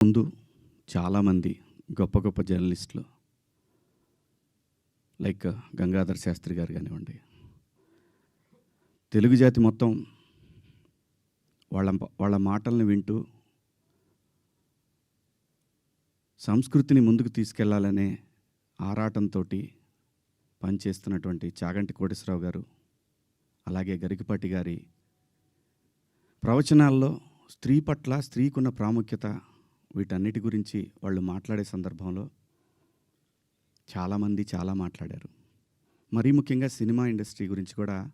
ముందు చాలామంది గొప్ప గొప్ప జర్నలిస్టులు లైక్ గంగాధర్ శాస్త్రి గారు కానివ్వండి తెలుగు జాతి మొత్తం వాళ్ళ వాళ్ళ మాటల్ని వింటూ సంస్కృతిని ముందుకు తీసుకెళ్ళాలనే ఆరాటంతో పనిచేస్తున్నటువంటి చాగంటి కోటేశ్వరరావు గారు అలాగే గరికపాటి గారి ప్రవచనాల్లో స్త్రీ పట్ల స్త్రీకున్న ప్రాముఖ్యత వీటన్నిటి గురించి వాళ్ళు మాట్లాడే సందర్భంలో చాలామంది చాలా మాట్లాడారు. మరీ ముఖ్యంగా సినిమా ఇండస్ట్రీ గురించి కూడా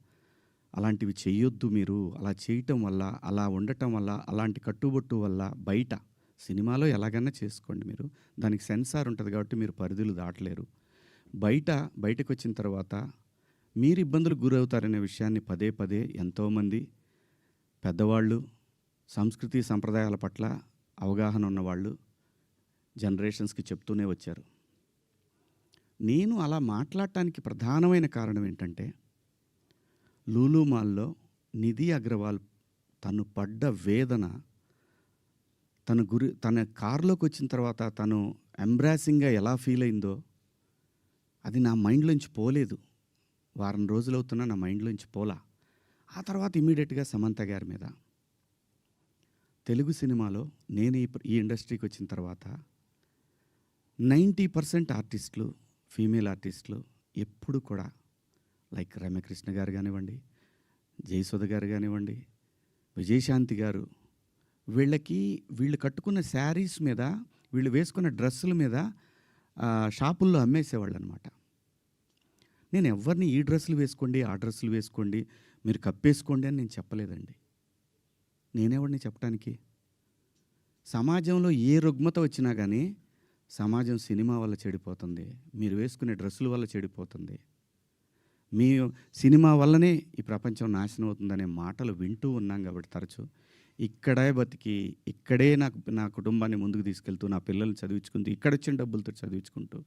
అలాంటివి చేయొద్దు మీరు. అలా చేయటం వల్ల అలా ఉండటం వల్ల అలాంటి కట్టుబొట్టు వల్ల బయట సినిమాలో ఎలాగైనా చేసుకోండి మీరు. దానికి సెన్సార్ ఉంటుంది కాబట్టి మీరు పరిధులు దాటలేరు. బయట బయటకు వచ్చిన తర్వాత మీరు ఇబ్బందులకు గురవుతారనే విషయాన్ని పదే పదే ఎంతోమంది పెద్దవాళ్ళు సంస్కృతి సంప్రదాయాల పట్ల అవగాహన ఉన్నవాళ్ళు జనరేషన్స్కి చెప్తూనే వచ్చారు. నేను అలా మాట్లాడటానికి ప్రధానమైన కారణం ఏంటంటే లూలుమాల్లో నిధి అగ్రవాల్ తను పడ్డ వేదన తన గురి తన కారులోకి వచ్చిన తర్వాత తను ఎంబ్రాసింగ్గా ఎలా ఫీల్ అయిందో అది నా మైండ్లోంచి పోలేదు. వారం రోజులు అవుతున్నా నా మైండ్లోంచి పోలా. ఆ తర్వాత ఇమీడియట్గా సమంత గారి మీద తెలుగు సినిమాలో నేను ఈ ఈ ఇండస్ట్రీకి వచ్చిన తర్వాత నైంటీ పర్సెంట్ ఆర్టిస్టులు ఫీమేల్ ఆర్టిస్టులు ఎప్పుడు కూడా లైక్ రమ్యకృష్ణ గారు కానివ్వండి జయసుధ గారు కానివ్వండి విజయశాంతి గారు వీళ్ళకి వీళ్ళు కట్టుకున్న శారీస్ మీద వీళ్ళు వేసుకున్న డ్రెస్సుల మీద షాపుల్లో అమ్మేసేవాళ్ళు అనమాట నేను ఎవరిని ఈ డ్రెస్సులు వేసుకోండి ఆ డ్రెస్సులు వేసుకోండి మీరు కప్పేసుకోండి అని నేను చెప్పలేదండి. నేనేవాడిని చెప్పడానికి సమాజంలో ఏ రుగ్మత వచ్చినా కానీ సమాజం సినిమా వల్ల చెడిపోతుంది. మీరు వేసుకునే డ్రెస్సుల వల్ల చెడిపోతుంది. మీ సినిమా వల్లనే ఈ ప్రపంచం నాశనం అవుతుందనే మాటలు వింటూ ఉన్నాం కాబట్టి తరచు. ఇక్కడే బతికి ఇక్కడే నాకు నా కుటుంబాన్ని ముందుకు తీసుకెళ్తూ నా పిల్లల్ని చదివించుకుంటూ ఇక్కడ వచ్చిన డబ్బులతో చదివించుకుంటూ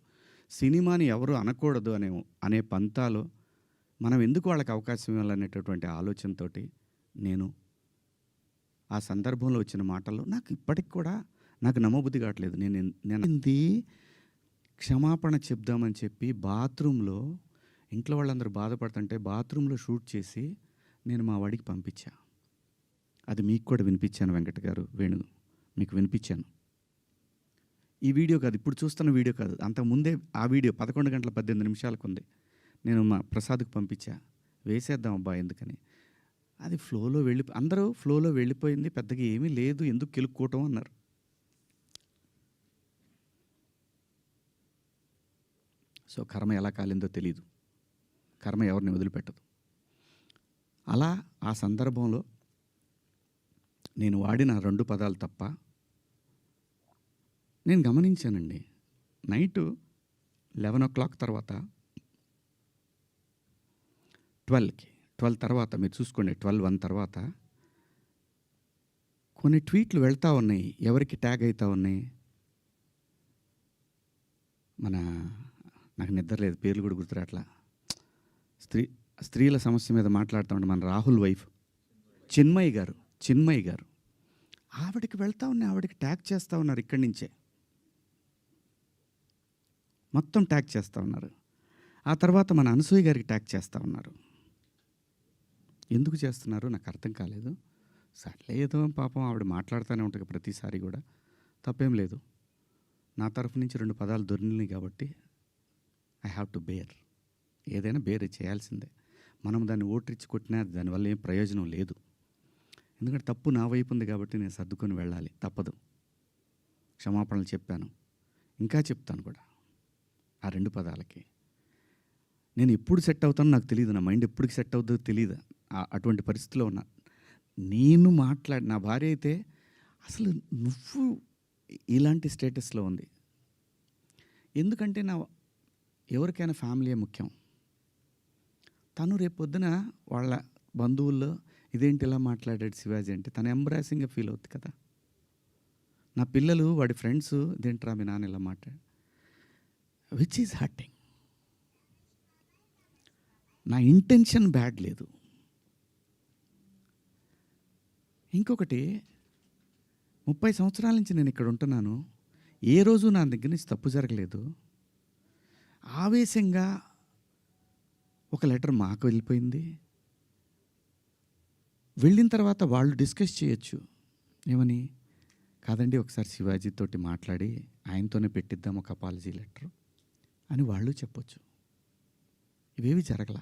సినిమాని ఎవరు అనకూడదు అనే అనే పంతాలో మనం ఎందుకు వాళ్ళకి అవకాశం ఇవ్వాలనేటటువంటి ఆలోచనతోటి నేను ఆ సందర్భంలో వచ్చిన మాటల్లో నాకు ఇప్పటికి కూడా నాకు నమ్మబుద్ధి కావట్లేదు. నేను నేను క్షమాపణ చెప్దామని చెప్పి బాత్రూంలో ఇంట్లో వాళ్ళందరూ బాధపడుతుంటే బాత్రూంలో షూట్ చేసి నేను మా వాడికి పంపించా. అది మీకు కూడా వినిపించాను వెంకట గారు వేణు మీకు వినిపించాను. ఈ వీడియో కాదు ఇప్పుడు చూస్తున్న వీడియో కాదు అంతకుముందే ఆ వీడియో పదకొండు గంటల పద్దెనిమిది నిమిషాలకు ఉంది. నేను మా ప్రసాద్కి పంపించా. వేసేద్దాం అబ్బా ఎందుకని. అది ఫ్లోలో వెళ్ళి అందరూ ఫ్లోలో వెళ్ళిపోయింది పెద్దగా ఏమీ లేదు ఎందుకు కెలుక్కోవటం అన్నారు. సో కర్మ ఎలా కాలిందో తెలియదు కర్మ ఎవరిని వదిలిపెట్టదు. అలా ఆ సందర్భంలో నేను వాడిన రెండు పదాలు తప్ప నేను గమనించానండి. నైటు లెవెన్ ఓ క్లాక్ తర్వాత ట్వెల్వ్కి ట్వెల్వ్ తర్వాత మీరు చూసుకోండి ట్వెల్వ్ వన్ తర్వాత కొన్ని ట్వీట్లు వెళ్తూ ఉన్నాయి. ఎవరికి ట్యాగ్ అవుతూ ఉన్నాయి? మన నాకు నిద్ర లేదు పేర్లు కూడా గుర్తురాట్లా. స్త్రీ స్త్రీల సమస్య మీద మాట్లాడుతామండి మన రాహుల్ వైఫ్. చిన్మయ్య గారు చిన్మయ్య గారు. ఆవిడకి వెళ్తా ఉన్నాయి ఆవిడకి ట్యాగ్ చేస్తూ ఉన్నారు ఇక్కడి నుంచే. మొత్తం ట్యాగ్ చేస్తూ ఉన్నారు. ఆ తర్వాత మన అనసూయ గారికి ట్యాగ్ చేస్తూ ఉన్నారు. ఎందుకు చేస్తున్నారు? నాకు అర్థం కాలేదు. సర్లే ఏదో పాపం ఆవిడ మాట్లాడుతూనే ఉంటుంది ప్రతిసారి కూడా. తప్పేం లేదు. నా తరఫు నుంచి రెండు పదాలు దొరికినాయి కాబట్టి ఐ హ్యావ్ టు బేర్ ఏదైనా బేర్ చేయాల్సిందే. మనం దాన్ని ఓటరిచ్చి కొట్టినా దానివల్ల ఏం ప్రయోజనం లేదు. ఎందుకంటే తప్పు నా వైపు ఉంది కాబట్టి నేను సర్దుకొని వెళ్ళాలి. తప్పదు. క్షమాపణలు చెప్పాను. ఇంకా చెప్తాను కూడా. ఆ రెండు పదాలకి. నేను ఎప్పుడు సెట్ అవుతానో నాకు తెలియదు నా మైండ్ ఎప్పటికి సెట్ అవుతుందో తెలియదు అటువంటి పరిస్థితిలో ఉన్నా. నేను మాట్లాడి నా భార్య అయితే అసలు నువ్వు ఇలాంటి స్టేటస్లో ఉంది. ఎందుకంటే నా ఎవరికైనా ఫ్యామిలీయే ముఖ్యం. తను రేపొద్దున వాళ్ళ బంధువుల్లో ఇదేంటి ఇలా మాట్లాడాడు శివాజీ అంటే తను ఎంబ్రాసింగ్గా ఫీల్ అవుతుంది కదా. నా పిల్లలు వాడి ఫ్రెండ్స్ ఇదేంట్రా మీ నాన్న ఇలా మాట్లాడు విచ్ ఈజ్ హర్టింగ్ నా ఇంటెన్షన్ బ్యాడ్ లేదు. ఇంకొకటి ముప్పై సంవత్సరాల నుంచి నేను ఇక్కడ ఉంటున్నాను. ఏ రోజు నా దగ్గర నుంచి తప్పు జరగలేదు. ఆవేశంగా ఒక లెటర్ మాకు వెళ్ళిపోయింది. వెళ్ళిన తర్వాత వాళ్ళు డిస్కస్ చేయొచ్చు. ఏమని? కాదండి ఒకసారి శివాజీ తోటి మాట్లాడి ఆయనతోనే పెట్టిద్దాం ఒక అపాలజీ లెటర్ అని వాళ్ళు చెప్పొచ్చు. ఇవేవి జరగలా.